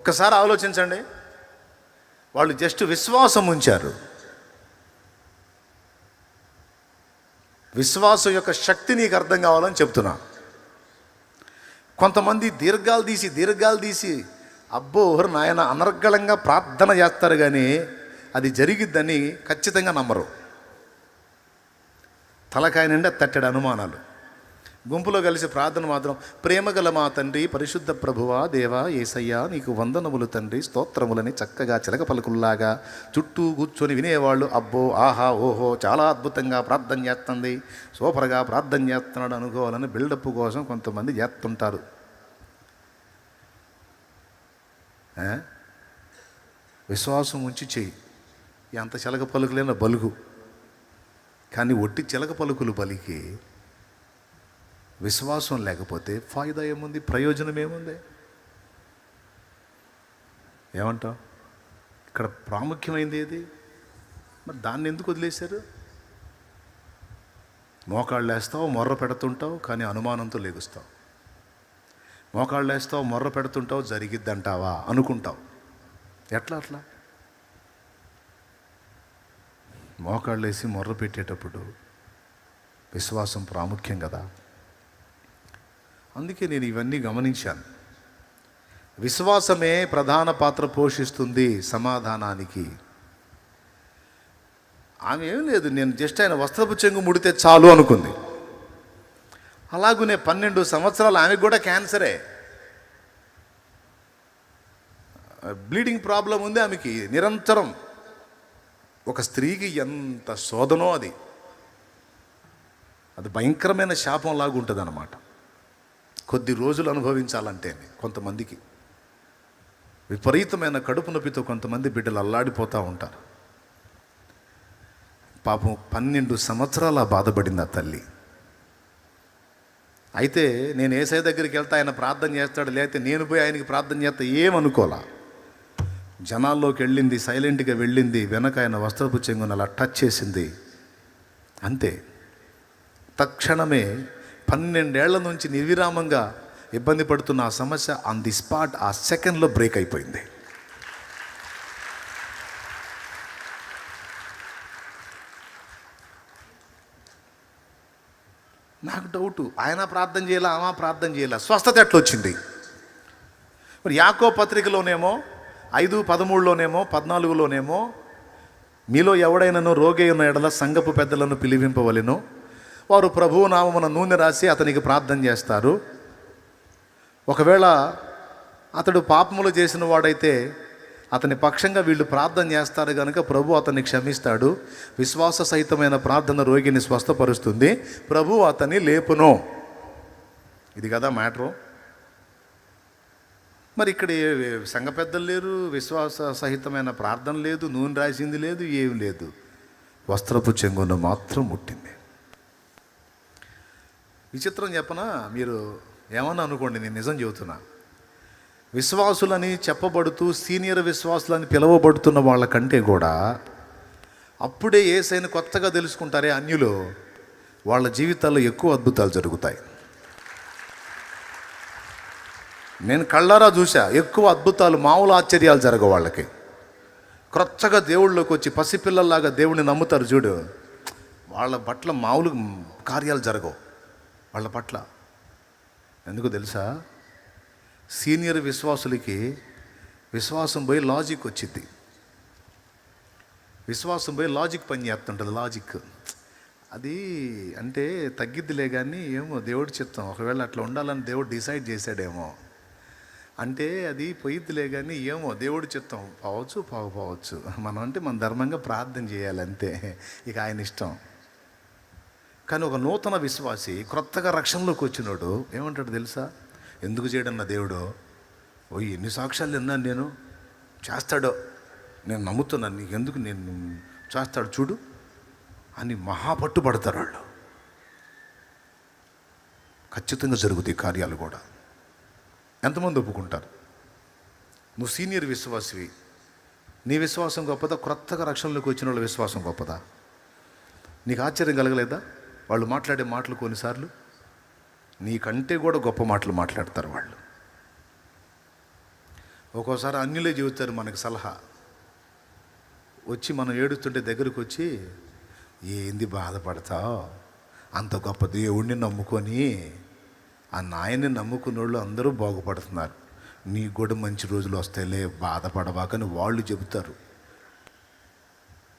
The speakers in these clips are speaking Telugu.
ఒక్కసారి ఆలోచించండి. వాళ్ళు జస్ట్ విశ్వాసం ఉంచారు. విశ్వాసం యొక్క శక్తి నీకు అర్థం కావాలని చెప్తున్నా. కొంతమంది దీర్ఘాలు తీసి దీర్ఘాలు తీసి అబ్బో ఎవరు నాయన అనర్గళంగా ప్రార్థన చేస్తారు కానీ అది జరిగిద్దని ఖచ్చితంగా నమ్మరు. తలకాయ నిండా తట్టెడు అనుమానాలు. గుంపులో కలిసి ప్రార్థన మాత్రం. ప్రేమగల మా తండ్రి పరిశుద్ధ ప్రభువా దేవా ఏసయ్యా నీకు వందనములు తండ్రి స్తోత్రములని చక్కగా చిలక పలుకుల్లాగా చుట్టూ కూర్చొని వినేవాళ్ళు అబ్బో ఆహా ఓహో చాలా అద్భుతంగా ప్రార్థన చేస్తుంది. సూపర్గా ప్రార్థన చేస్తున్నాడు అనుకోవాలని బిల్డప్ కోసం కొంతమంది చేస్తుంటారు. విశ్వాసం ఉంచి చెయ్యి. ఎంత చిలక పలుకులైన బలుగు. కానీ ఒట్టి చిలక పలుకులు పలికి విశ్వాసం లేకపోతే ఫాయిదా ఏముంది? ప్రయోజనం ఏముంది? ఏమంటావు? ఇక్కడ ప్రాముఖ్యమైంది ఏది? మరి దాన్ని ఎందుకు వదిలేశారు? మోకాళ్ళు వేస్తావు మొర్ర పెడుతుంటావు కానీ అనుమానంతో లేగుస్తావు. మోకాళ్ళు వేస్తావు మొర్ర పెడుతుంటావు జరిగిద్దంటావా? అనుకుంటావు. ఎట్లా అట్లా? మోకాళ్ళు వేసి మొర్ర పెట్టేటప్పుడు విశ్వాసం ప్రాముఖ్యం కదా? అందుకే నేను ఇవన్నీ గమనించాను. విశ్వాసమే ప్రధాన పాత్ర పోషిస్తుంది సమాధానానికి. ఆమె ఏం లేదు నేను జస్ట్ ఆయన వస్త్రపు చెంగు ముడితే చాలు అనుకుంది. అలాగునే పన్నెండు సంవత్సరాలు ఆమెకు కూడా క్యాన్సరే. బ్లీడింగ్ ప్రాబ్లం ఉంది ఆమెకి నిరంతరం. ఒక స్త్రీకి ఎంత శోధనో అది. అది భయంకరమైన శాపం లాగా ఉంటుంది అన్నమాట కొద్ది రోజులు అనుభవించాలంటే కొంతమందికి. విపరీతమైన కడుపు నొప్పితో కొంతమంది బిడ్డలు అల్లాడిపోతూ ఉంటారు. పాపం పన్నెండు సంవత్సరాల బాధపడింది ఆ తల్లి. అయితే నేను ఏసై దగ్గరికి వెళ్తే ఆయన ప్రార్థన చేస్తాడు లేకపోతే నేను పోయి ఆయనకి ప్రార్థన చేస్తా ఏమనుకోలా జనాల్లోకి వెళ్ళింది సైలెంట్గా వెళ్ళింది వెనక ఆయన వస్త్రపు చెంగును అలా టచ్ చేసింది. అంతే. తక్షణమే పన్నెండేళ్ళ నుంచి నిర్విరామంగా ఇబ్బంది పడుతున్న ఆ సమస్య ఆన్ ది స్పాట్ ఆ సెకండ్లో బ్రేక్ అయిపోయింది. నాకు డౌటు ఆయన ప్రార్థన చేయాల ఆమె ప్రార్థన చేయాల? స్వస్థత ఎట్లొచ్చింది? మరి యాకో పత్రికలోనేమో ఐదు పదమూడులోనేమో పద్నాలుగులోనేమో మీలో ఎవడైనానో రోగి ఉన్న ఎడల సంగపు పెద్దలను పిలివింపవలెను. వారు ప్రభువు నామమున నూనె రాసి అతనికి ప్రార్థన చేస్తారు. ఒకవేళ అతడు పాపములు చేసిన వాడైతే అతని పక్షంగా వీళ్ళు ప్రార్థన చేస్తారు కనుక ప్రభు అతన్ని క్షమిస్తాడు. విశ్వాస సహితమైన ప్రార్థన రోగిని స్వస్థపరుస్తుంది. ప్రభు అతని లేపును. ఇది కదా మ్యాటరు. మరి ఇక్కడ ఏ- సంఘ పెద్దలు లేరు విశ్వాస సహితమైన ప్రార్థన లేదు నూనె రాసింది లేదు ఏం లేదు. వస్త్రపు చెంగున మాత్రం ముట్టింది. విచిత్రం చెప్పనా? మీరు ఏమన్నా అనుకోండి నేను నిజం చెబుతున్నా. విశ్వాసులని చెప్పబడుతూ సీనియర్ విశ్వాసులని పిలువబడుతున్న వాళ్ళకంటే కూడా అప్పుడే ఏసైన కొత్తగా తెలుసుకుంటారే అన్యులు. వాళ్ళ జీవితాల్లో ఎక్కువ అద్భుతాలు జరుగుతాయి. నేను కళ్ళారా చూసా ఎక్కువ అద్భుతాలు మామూలు ఆశ్చర్యాలు జరగవు వాళ్ళకి. క్రొత్తగా దేవుళ్ళలోకి వచ్చి పసిపిల్లల్లాగా దేవుడిని నమ్ముతారు చూడు. వాళ్ళ బట్ల మామూలు కార్యాలు జరగవు. వాళ్ళ పట్ల. ఎందుకు తెలుసా? సీనియర్ విశ్వాసులకి విశ్వాసం పోయి లాజిక్ వచ్చింది విశ్వాసం పోయి లాజిక్ పని చేస్తుంటుంది లాజిక్. అది అంటే తగ్గిద్దిలే కానీ ఏమో దేవుడి చిత్తం ఒకవేళ అట్లా ఉండాలని దేవుడు డిసైడ్ చేశాడేమో. అంటే అది పోయిద్దిలే కానీ ఏమో దేవుడి చిత్తం పోవచ్చు పోకపోవచ్చు. మనం అంటే మన ధర్మంగా ప్రార్థన చేయాలి అంతే ఇక ఆయన ఇష్టం. కానీ ఒక నూతన విశ్వాసి క్రొత్తగా రక్షణలోకి వచ్చినోడు ఏమంటాడు తెలుసా? ఎందుకు చేయడన్న దేవుడు? ఓ ఎన్ని సాక్ష్యాలు విన్నాను నేను? చేస్తాడో? నేను నమ్ముతున్నాను నీకు ఎందుకు నేను చేస్తాడు చూడు అని మహాపట్టుబడతారు వాళ్ళు ఖచ్చితంగా జరుగుతాయి కార్యాలు కూడా. ఎంతమంది ఒప్పుకుంటారు? నువ్వు సీనియర్ విశ్వాసివి. నీ విశ్వాసం గొప్పదా? క్రొత్తగా రక్షణలోకి వచ్చిన వాళ్ళ విశ్వాసం గొప్పదా? నీకు ఆశ్చర్యం కలగలేదా? వాళ్ళు మాట్లాడే మాటలు కొన్నిసార్లు నీకంటే కూడా గొప్ప మాటలు మాట్లాడతారు వాళ్ళు. ఒక్కోసారి అన్యులే చెబుతారు మనకు సలహా. వచ్చి మనం ఏడుస్తుంటే దగ్గరకు వచ్చి ఏంది బాధపడతావు? అంత గొప్ప దేవుణ్ణి నమ్ముకొని ఆ నాయన్ని నమ్ముకున్న అందరూ బాగుపడుతున్నారు. నీకు కూడా మంచి రోజులు వస్తాయిలే బాధపడబాకని వాళ్ళు చెబుతారు.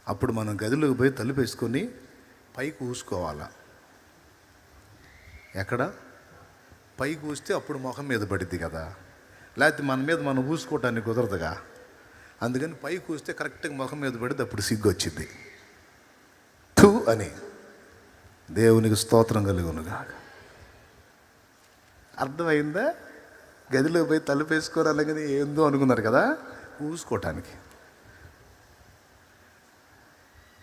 అప్పుడు మనం గదిలోకి పోయి తలుపేసుకొని పైకి ఊసుకోవాలా? ఎక్కడ? పైకి ఊస్తే అప్పుడు ముఖం మీద పడిద్ది కదా. లేకపోతే మన మీద మనం ఊసుకోవటానికి కుదరదుగా. అందుకని పైకి ఊస్తే కరెక్ట్గా ముఖం మీద పడితే అప్పుడు సిగ్గు వచ్చింది థూ అని. దేవునికి స్తోత్రం కలుగునుగా అర్థమైందా? గదిలో పోయి తలుపు వేసుకోరు ఏందో అనుకున్నారు కదా? ఊసుకోవటానికి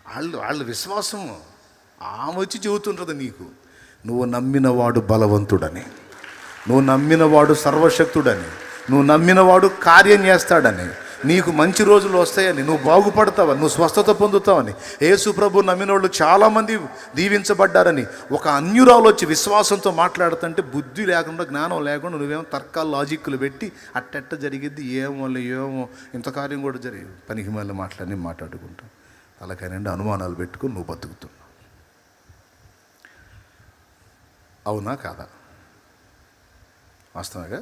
వాళ్ళు వాళ్ళ విశ్వాసం ఆమె వచ్చి చెబుతుంటుంది నీకు. నువ్వు నమ్మినవాడు బలవంతుడని. నువ్వు నమ్మినవాడు సర్వశక్తుడని. నువ్వు నమ్మినవాడు కార్యం చేస్తాడని నీకు మంచి రోజులు వస్తాయని. నువ్వు బాగుపడతావని. నువ్వు స్వస్థత పొందుతావని. యేసు ప్రభు నమ్మిన వాళ్ళు చాలామంది దీవించబడ్డారని. ఒక అన్యురాలు వచ్చి విశ్వాసంతో మాట్లాడుతుంటే బుద్ధి లేకుండా జ్ఞానం లేకుండా నువ్వేమో తర్కాలు లాజిక్లు పెట్టి అట్టెట్ట జరిగిద్ది. ఏమో ఏమో. ఇంత కార్యం కూడా జరిగి పనికి మళ్ళీ మాట్లాడి మాట్లాడుకుంటాం. అలాగేనండి అనుమానాలు పెట్టుకుని నువ్వు బతుకుతున్నావు. అవునా కాదా? వాస్తవంగా